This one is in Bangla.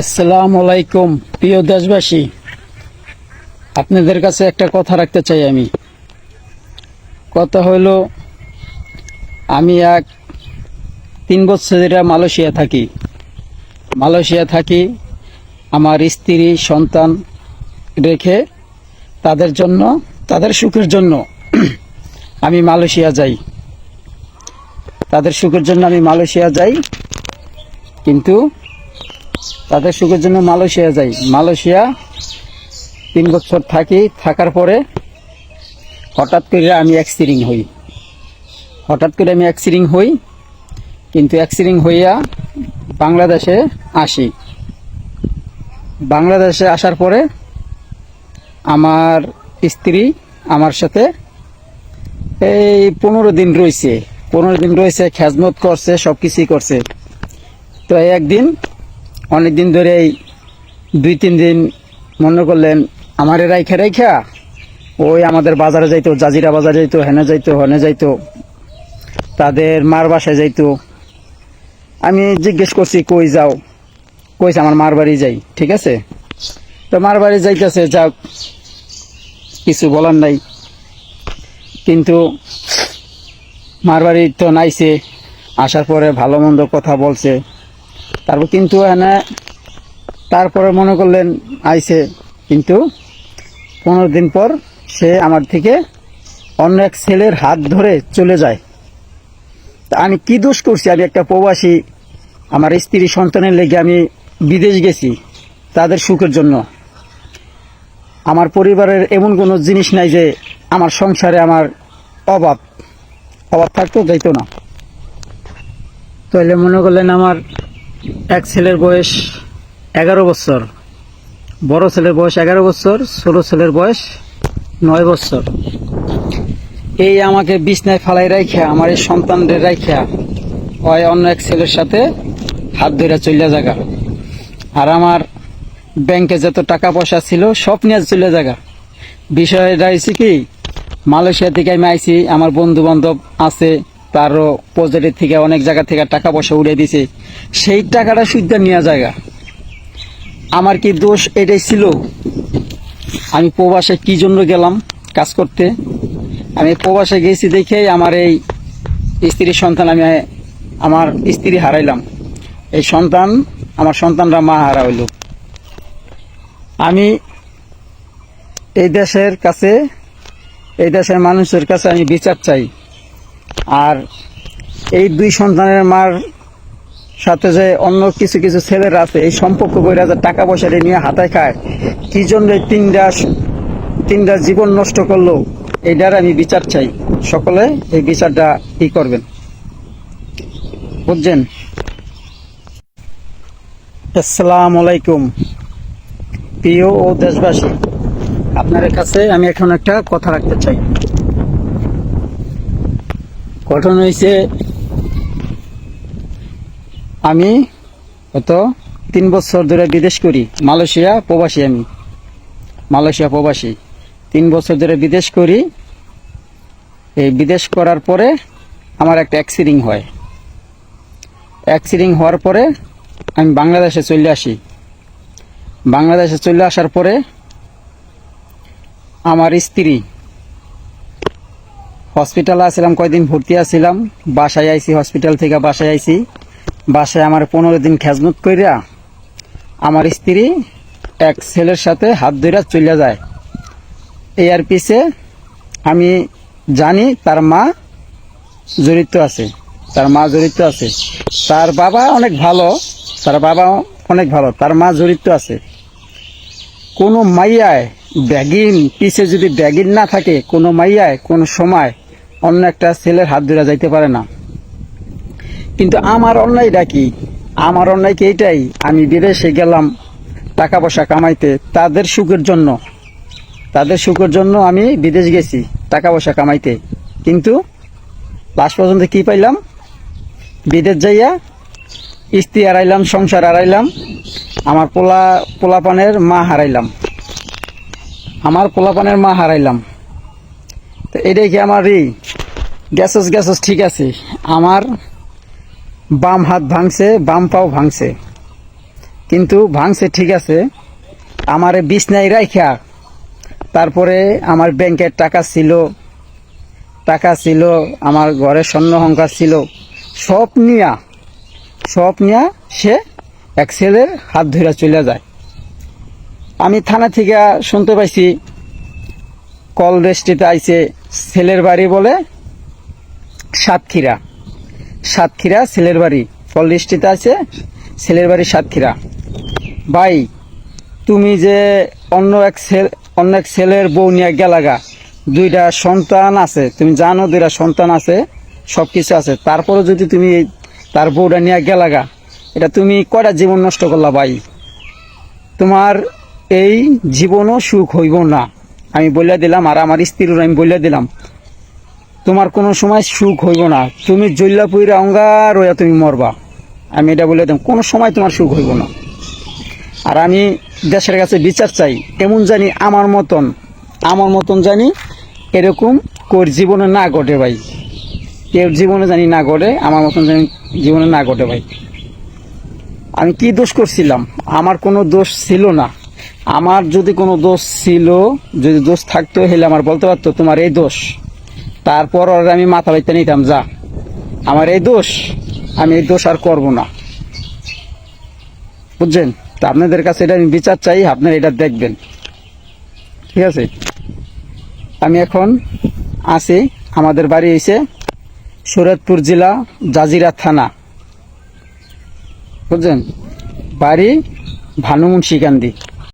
আসসালামু আলাইকুম, প্রিয় দেশবাসী। আপনাদের কাছে একটা কথা রাখতে চাই আমি। কথা হইল আমি এক তিন বছরের মালয়েশিয়া থাকি। মালয়েশিয়া থাকি, আমার স্ত্রী, সন্তান রেখে তাদের জন্য, তাদের সুখের জন্য আমি মালয়েশিয়া যাই। তাদের সুখের জন্য আমি মালয়েশিয়া যাই, কিন্তু তাদের সুখের জন্য মালয়েশিয়া যাই। মালয়েশিয়া তিন বছর থাকি, থাকার পরে হঠাৎ করে আমি অ্যাক্সিডেন্ট হই। হঠাৎ করে আমি অ্যাক্সিডেন্ট হই, কিন্তু অ্যাক্সিডেন্ট হইয়া বাংলাদেশে আসি। বাংলাদেশে আসার পরে আমার স্ত্রী আমার সাথে এই পনেরো দিন রয়েছে। পনেরো দিন রয়েছে, খেজমত করছে সব কিছুই করছে। তো একদিন অনেক দিন ধরে এই দুই, তিন দিন মনে করলেন, আমার রাইখা রাইখা। ওই আমাদের বাজারে যাইতো, জাজিরা বাজারে যাইতো, হেনে যাইতো, হনে যাইতো, তাদের মার বাসায় যাইতো। আমি জিজ্ঞেস করছি, কই যাও? কইছে, আমার মার বাড়ি যাই। ঠিক আছে? তো মার বাড়ি যাইতেছে, যাক, কিছু বলার নাই। কিন্তু মার বাড়ি তো নাইছে, আসার পরে ভালো মন্দ কথা বলছে। তারপর কিন্তু এনে তারপরে মনে করলেন, আইছে। কিন্তু পনেরো দিন পর সে আমার থেকে অন্য এক ছেলের হাত ধরে চলে যায়। তা আমি কি দোষ করছি? আমি একটা প্রবাসী, আমার স্ত্রী সন্তানের লেগে আমি বিদেশ গেছি তাদের সুখের জন্য। আমার পরিবারের এমন কোনো জিনিস নাই যে আমার সংসারে আমার অভাব অভাব থাকতো, যাইতো না। তাহলে মনে করলেন আমার এক ছেলের বয়স এগারো বছর, বড় ছেলের বয়স এগারো বছর, ছোট ছেলের বয়স নয় বছর। এই আমাকে বিছনায় ফালাই রাইখা, আমার এই সন্তানদের রাইখা হয় অন্য এক ছেলের সাথে হাত ধরে চলে জায়গা আর আমার ব্যাংকে যত টাকা পয়সা ছিল, সব নিয়ে চলে জায়গা বিষয়টা হয়েছে কি, মালয়েশিয়া থেকে আমি আইছি, আমার বন্ধু বান্ধব আছে তারও প্রজেক্টের থেকে অনেক জায়গা থেকে টাকা পয়সা উড়ে দিছে। সেই টাকাটা সুদ্ধা নেওয়া জায়গা। আমার কি দোষ? এটাই ছিল। আমি প্রবাসে কি জন্য গেলাম কাজ করতে? আমি প্রবাসে গেছি দেখেই আমার এই স্ত্রীর সন্তান আমি, আমার স্ত্রী হারাইলাম। এই সন্তান, আমার সন্তানরা মা হারা হইল। আমি এই দেশের কাছে, এই দেশের মানুষের কাছে আমি বিচার চাই। আর এই দুই সন্তানের মার সাথে যে অন্য কিছু কিছু ছেলেরা আছে, এই সম্পর্ক বইরা যে টাকা পয়সা নিয়ে হাতায় খায়, কি জন্য এই তিনটা তিনটা জীবন নষ্ট করল, এইটার আমি বিচার চাই। সকলে এই বিচারটা কি করবেন। বুঝছেন? আসসালামু আলাইকুম। প্রিয় ও দেশবাসী আপনার কাছে আমি এখন একটা কথা রাখতে চাই। ঘটনা হয়েছে আমি গত তিন বছর ধরে বিদেশ করি, মালয়েশিয়া প্রবাসী আমি। মালয়েশিয়া প্রবাসী। তিন বছর ধরে বিদেশ করি। এই বিদেশ করার পরে আমার একটা অ্যাক্সিডেন্ট হয়। অ্যাক্সিডেন্ট হওয়ার পরে আমি বাংলাদেশে চলে আসি। বাংলাদেশে চলে আসার পরে আমার স্ত্রী হসপিটালে আসছিলাম, কয়দিন ভর্তি আছিলাম বাসায় আইছি, হসপিটাল থেকে বাসায় আইছি। বাসায় আমার পনেরো দিন খেজমত কইরা আমার স্ত্রী এক ছেলের সাথে হাত ধরে চলে যায়। এই আর পিছে আমি জানি তার মা জড়িত আছে, তার মা জড়িত আছে। তার বাবা অনেক ভালো, তার বাবা অনেক ভালো, তার মা জড়িত আছে। কোনো মাইয়ায় ব্যাগিন, পিছে যদি ব্যাগিন না থাকে, কোনো মাইয়ায়, কোনো সময় অন্য একটা ছেলের হাত ধরে যাইতে পারে না। কিন্তু আমার অন্যায়টা কি? আমার অন্যায় কি এইটাই? আমি বিদেশে গেলাম টাকা পয়সা কামাইতে, তাদের সুখের জন্য। তাদের সুখের জন্য আমি বিদেশ গেছি টাকা পয়সা কামাইতে। কিন্তু লাস্ট পর্যন্ত কি পাইলাম? বিদেশ যাইয়া স্ত্রী হারাইলাম, সংসার হারাইলাম, আমার পোলা, পোলাপানের মা হারাইলাম। আমার পোলাপানের মা হারাইলাম। তো এটাই কি আমার এই গ্যাসস গ্যাসস, ঠিক আছে। আমার বাম হাত ভাঙছে, বাম পাও ভাঙছে। কিন্তু ভাঙছে, ঠিক আছে। আমার বিছনায় রাইখা। তারপরে আমার ব্যাংকের টাকা ছিল। টাকা ছিল, আমার ঘরে স্বর্ণ সংখ্যা ছিল। সব নিয়া সব নিয়া সে এক ছেলের হাত ধরে চলে যায়। আমি থানা থেকে শুনতে পাইছি, কল রেস্টিতে আইছে, ছেলের বাড়ি বলে সাতক্ষীরা। সাতক্ষীরা ছেলের বাড়ি। কল রেস্টিতে আছে, ছেলের বাড়ি সাতক্ষীরা। ভাই, তুমি যে অন্য এক ছেলে অন্য এক ছেলের বউ নিয়ে গেলাগা, দুইটা সন্তান আছে, তুমি জানো দুইটা সন্তান আছে সব কিছু আছে। তারপরে যদি তুমি তার বউটা নিয়ে গেলাগা, এটা তুমি কয়টা জীবন নষ্ট করলা ভাই? তোমার এই জীবনও সুখ হইব না। আমি বলে দিলাম, আর আমার স্ত্রীর আমি বলে দিলাম। তোমার কোনো সময় সুখ হইব না। তুমি জল্লা পুইরা অঙ্গার হইয়া তুমি মরবা। আমি এটা বলে দিলাম, কোনো সময় তোমার সুখ হইব না। আর আমি দেশের কাছে বিচার চাই এমন জানি আমার মতন আমার মতন জানি এরকম কোর জীবনে না ঘটে ভাই। কেউ জীবনে জানি না ঘটে, আমার মতন জানি জীবনে না ঘটে ভাই। আমি কি দোষ করছিলাম? আমার কোনো দোষ ছিল না। আমার যদি কোনো দোষ ছিল, যদি দোষ থাকতো, হলে আমার বলতে পারতো, তোমার এই দোষ। তারপর ওর আমি মাথা বাইতে নিতাম, যা। আমার এই দোষ, আমি এই দোষ আর করব না। বুঝছেন? তা আপনাদের কাছে এটা আমি বিচার চাই, আপনারা এটা দেখবেন। ঠিক আছে? আমি এখন আছি, আমাদের বাড়ি এসে সুরতপুর জেলা জাজিরা থানা। বুঝছেন? বাড়ি ভানুমুন্সিকান্দি।